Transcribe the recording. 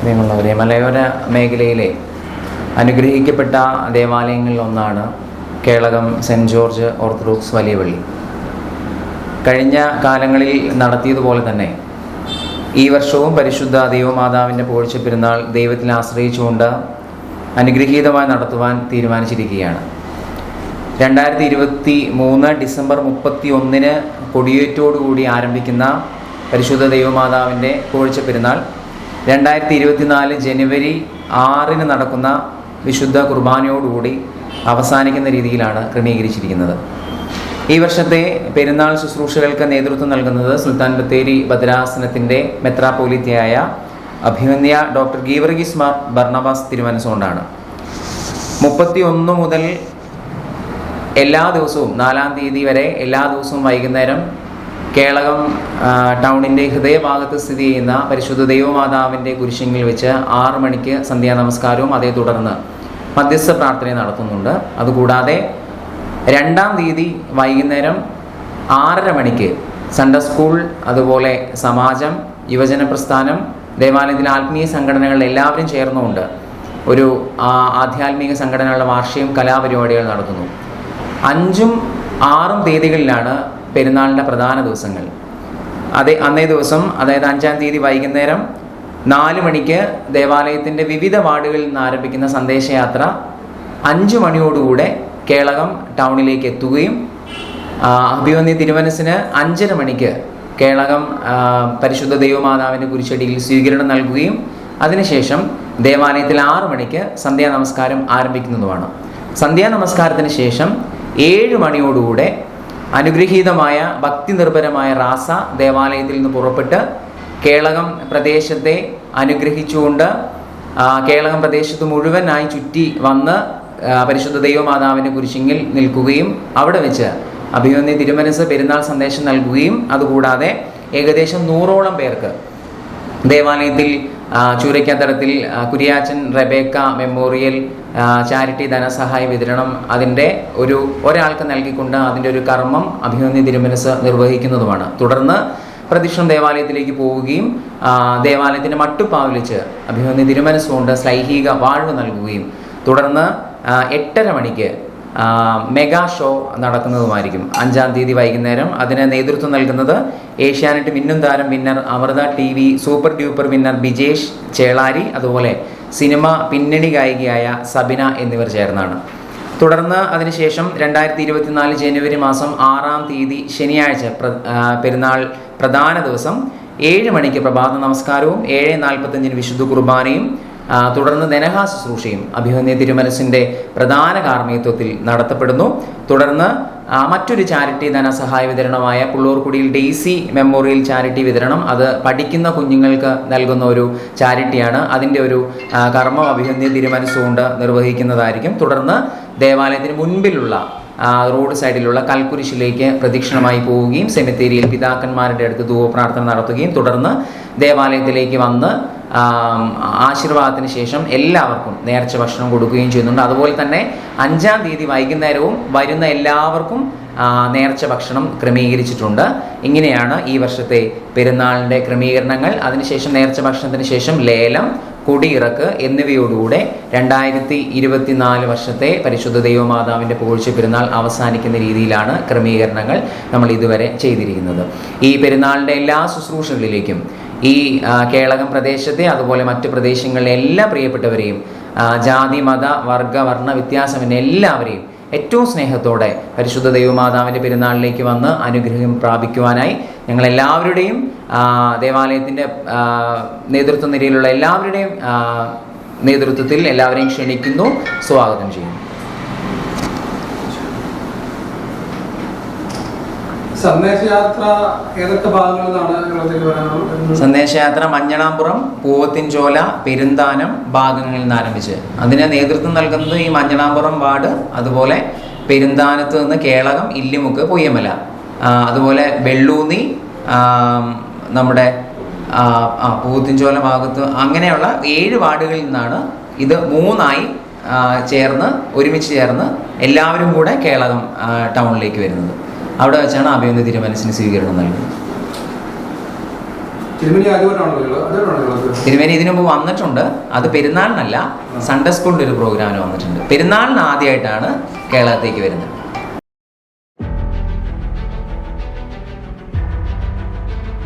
പ്രിയമുള്ളവരെ മലയോര മേഖലയിലെ അനുഗ്രഹിക്കപ്പെട്ട ദേവാലയങ്ങളിൽ ഒന്നാണ് കേളകം സെന്റ് ജോർജ് ഓർത്തഡോക്സ് വലിയ പള്ളി. കഴിഞ്ഞ കാലങ്ങളിൽ നടത്തിയതുപോലെ തന്നെ ഈ വർഷവും പരിശുദ്ധ ദൈവമാതാവിന്റെ പുകഴ്ച പെരുന്നാൾ ദൈവത്തിൽ ആശ്രയിച്ചുകൊണ്ട് അനുഗ്രഹീതമായി നടത്തുവാൻ തീരുമാനിച്ചിരിക്കുകയാണ്. രണ്ടായിരത്തി ഇരുപത്തി മൂന്ന് ഡിസംബർ മുപ്പത്തി ഒന്നിന് കൊടിയേറ്റോടുകൂടി ആരംഭിക്കുന്ന പരിശുദ്ധ ദൈവമാതാവിന്റെ പുകഴ്ച പെരുന്നാൾ രണ്ടായിരത്തി ഇരുപത്തിനാല് ജനുവരി ആറിന് നടക്കുന്ന വിശുദ്ധ കുർബാനയോടുകൂടി അവസാനിക്കുന്ന രീതിയിലാണ് ക്രമീകരിച്ചിരിക്കുന്നത്. ഈ വർഷത്തെ പെരുന്നാൾ ശുശ്രൂഷകൾക്ക് നേതൃത്വം നൽകുന്നത് സുൽത്താൻ ബത്തേരി ഭദ്രാസനത്തിന്റെ മെത്രാപോലിത്തയായ അഭിമന്യ ഡോക്ടർ ഗീവർഗീസ് മാർ ബർണവാസ് തിരുമനസുകൊണ്ടാണ് മുപ്പത്തി ഒന്ന് മുതൽ എല്ലാ ദിവസവും നാലാം തീയതി വരെ എല്ലാ ദിവസവും വൈകുന്നേരം കേളകം ടൗണിന്റെ ഹൃദയഭാഗത്ത് സ്ഥിതി ചെയ്യുന്ന പരിശുദ്ധ ദൈവമാതാവിന്റെ കുരിശിങ്ങിൽ വെച്ച് ആറ് മണിക്ക് സന്ധ്യാ നമസ്കാരവും അതേ തുടർന്ന് മധ്യസ്ഥ പ്രാർത്ഥന നടത്തുന്നുണ്ട്. അതുകൂടാതെ രണ്ടാം തീയതി വൈകുന്നേരം ആറര മണിക്ക് സൺഡേ സ്കൂൾ അതുപോലെ സമാജം യുവജന പ്രസ്ഥാനം ദേവാലയത്തിലെ ആത്മീയ സംഘടനകൾ എല്ലാവരും ചേർന്നുകൊണ്ട് ഒരു ആധ്യാത്മിക സംഘടനകളുടെ വാർഷികം കലാപരിപാടികൾ നടത്തുന്നു. അഞ്ചും ആറും തീയതികളിലാണ് പെരുന്നാളിന്റെ പ്രധാന ദിവസങ്ങൾ. അതേ അന്നേ ദിവസം അതായത് അഞ്ചാം തീയതി വൈകുന്നേരം നാല് മണിക്ക് ദേവാലയത്തിന്റെ വിവിധ വാർഡുകളിൽ നിന്ന് ആരംഭിക്കുന്ന സന്ദേശയാത്ര അഞ്ചു മണിയോടുകൂടെ കേളകം ടൗണിലേക്ക് എത്തുകയും അഭിമന്യ തിരുമനസിന് അഞ്ചര മണിക്ക് കേളകം പരിശുദ്ധ ദൈവമാതാവിന്റെ കുരിശടിയിൽ സ്വീകരണം നൽകുകയും അതിനുശേഷം ദേവാലയത്തിൽ ആറു മണിക്ക് സന്ധ്യാ നമസ്കാരം ആരംഭിക്കുന്നതുമാണ്. സന്ധ്യാ നമസ്കാരത്തിന് ശേഷം ഏഴ് മണിയോടുകൂടെ അനുഗ്രഹീതമായ ഭക്തി നിർഭരമായ റാസ ദേവാലയത്തിൽ നിന്ന് പുറപ്പെട്ട് കേളകം പ്രദേശത്തെ അനുഗ്രഹിച്ചുകൊണ്ട് കേളകം പ്രദേശത്ത് മുഴുവനായി ചുറ്റി വന്ന് പരിശുദ്ധ ദൈവമാതാവിന്റെ കുരിശിങ്ങിൽ നിൽക്കുകയും അവിടെ വെച്ച് അഭിമന്യ തിരുമനസ് പെരുന്നാൾ സന്ദേശം നൽകുകയും അതുകൂടാതെ ഏകദേശം നൂറോളം പേർക്ക് ദേവാലയത്തിൽ ചൂരയ്ക്കത്തടത്തിൽ കുരിയാച്ചൻ റെബേക്ക മെമ്മോറിയൽ ചാരിറ്റി ധനസഹായ വിതരണം അതിന്റെ ഒരു ഒരാൾക്ക് നൽകിക്കൊണ്ട് അതിന്റെ ഒരു കർമ്മം അഭിമന്യ തിരുമനസ് നിർവഹിക്കുന്നതുമാണ്. തുടർന്ന് പ്രദക്ഷിണം ദേവാലയത്തിലേക്ക് പോവുകയും ദേവാലയത്തിന്റെ മട്ടുപ്പാവിലിച്ച് അഭിമന്യ തിരുമനസ് കൊണ്ട് സ്ലൈഹിക വാഴ്വ് നൽകുകയും. തുടർന്ന് എട്ടര മണിക്ക് മെഗാ ഷോ നടക്കുന്നതുമായിരിക്കും. അഞ്ചാം തീയതി വൈകുന്നേരം അതിന് നേതൃത്വം നൽകുന്നത് ഏഷ്യാനെറ്റ് മിന്നും താരം winner Amrita T V super duper winner Bijesh Chelari അതുപോലെ സിനിമ പിന്നണി ഗായികയായ സബിന എന്നിവർ ചേർന്നാണ്. തുടർന്ന് അതിനുശേഷം രണ്ടായിരത്തി ഇരുപത്തിനാല് ജനുവരി മാസം ആറാം തീയതി ശനിയാഴ്ച പ്ര- പെരുന്നാൾ പ്രധാന ദിവസം ഏഴ് മണിക്ക് പ്രഭാത നമസ്കാരവും ഏഴ് നാൽപ്പത്തഞ്ചിന് വിശുദ്ധ കുർബാനയും തുടർന്ന് ധനഹാ ശുശ്രൂഷയും അഭിമന്യ തിരുമനസിന്റെ പ്രധാന കാർമ്മികത്വത്തിൽ നടത്തപ്പെടുന്നു. തുടർന്ന് മറ്റൊരു ചാരിറ്റി ധനസഹായ വിതരണമായ പുള്ളൂർക്കുടിയിൽ ഡെയ്സി മെമ്മോറിയൽ ചാരിറ്റി വിതരണം. അത് പഠിക്കുന്ന കുഞ്ഞുങ്ങൾക്ക് നൽകുന്ന ഒരു ചാരിറ്റിയാണ്. അതിന്റെ ഒരു കർമ്മം അഭിമന്യ തിരുമനസ്സുകൊണ്ട് നിർവഹിക്കുന്നതായിരിക്കും. തുടർന്ന് ദേവാലയത്തിന് മുൻപിലുള്ള റോഡ് സൈഡിലുള്ള കൽക്കുരിശിലേക്ക് പ്രദക്ഷിണമായി പോവുകയും സെമിത്തേരിയിൽ പിതാക്കന്മാരുടെ അടുത്ത് ധൂവപ്രാർത്ഥന നടത്തുകയും തുടർന്ന് ദേവാലയത്തിലേക്ക് വന്ന് ആശീർവാദത്തിന് ശേഷം എല്ലാവർക്കും നേർച്ച ഭക്ഷണം കൊടുക്കുകയും ചെയ്യുന്നുണ്ട്. അതുപോലെ തന്നെ അഞ്ചാം തീയതി വൈകുന്നേരവും വരുന്ന എല്ലാവർക്കും നേർച്ച ഭക്ഷണം ക്രമീകരിച്ചിട്ടുണ്ട്. ഇങ്ങനെയാണ് ഈ വർഷത്തെ പെരുന്നാളിന്റെ ക്രമീകരണങ്ങൾ. അതിനുശേഷം നേർച്ച ഭക്ഷണത്തിന് ശേഷം ലേലം കൊടിയിറക്ക് എന്നിവയോടുകൂടെ രണ്ടായിരത്തി ഇരുപത്തിനാല് വർഷത്തെ പരിശുദ്ധ ദൈവമാതാവിന്റെ പുകഴ്ച പെരുന്നാൾ അവസാനിക്കുന്ന രീതിയിലാണ് ക്രമീകരണങ്ങൾ നമ്മൾ ഇതുവരെ ചെയ്തിരിക്കുന്നത്. ഈ പെരുന്നാളിന്റെ എല്ലാ ശുശ്രൂഷകളിലേക്കും ഈ കേളകം പ്രദേശത്തെ അതുപോലെ മറ്റു പ്രദേശങ്ങളിലെ എല്ലാ പ്രിയപ്പെട്ടവരെയും ജാതി മത വർഗ വർണ വ്യത്യാസമെന്ന എല്ലാവരെയും ഏറ്റവും സ്നേഹത്തോടെ പരിശുദ്ധ ദൈവമാതാവിന്റെ പെരുന്നാളിലേക്ക് വന്ന് അനുഗ്രഹം പ്രാപിക്കുവാനായി ഞങ്ങളെല്ലാവരുടെയും ദേവാലയത്തിന്റെ നേതൃത്വ നിരയിലുള്ള എല്ലാവരുടെയും നേതൃത്വത്തിൽ എല്ലാവരെയും ക്ഷണിക്കുന്നു. സ്വാഗതം ചെയ്യുന്നു. സന്ദേശയാത്ര ഏതൊക്കെ ഭാഗങ്ങളിലാണ് സന്ദേശയാത്ര മഞ്ഞളാമ്പുറം പൂവത്തിൻചോല പെരുന്താനം ഭാഗങ്ങളിൽ നിന്ന് ആരംഭിച്ച്. അതിന് നേതൃത്വം നൽകുന്നത് ഈ മഞ്ഞണാമ്പുറം വാർഡ് അതുപോലെ പെരുന്താനത്ത് നിന്ന് കേളകം ഇല്ലിമുക്ക് പൊയ്യമല. അതുപോലെ വെള്ളൂന്നി നമ്മുടെ പൂവത്തിൻചോല ഭാഗത്ത് അങ്ങനെയുള്ള ഏഴ് വാർഡുകളിൽ നിന്നാണ് ഇത് മൂന്നായി ചേർന്ന് ഒരുമിച്ച് ചേർന്ന് എല്ലാവരും കൂടെ കേളകം ടൗണിലേക്ക് വരുന്നത്. അവിടെ വെച്ചാണ് അഭിനന്ദ തിരുമനസിന് സ്വീകരണം നൽകുന്നത് തിരുമേനി ഇതിനു മുമ്പ് വന്നിട്ടുണ്ട്. അത് പെരുന്നാളിനല്ല സൺഡേ സ്കൂളിന്റെ ഒരു പ്രോഗ്രാമിന് വന്നിട്ടുണ്ട്. പെരുന്നാളിന് ആദ്യമായിട്ടാണ് കേരളത്തേക്ക് വരുന്നത്.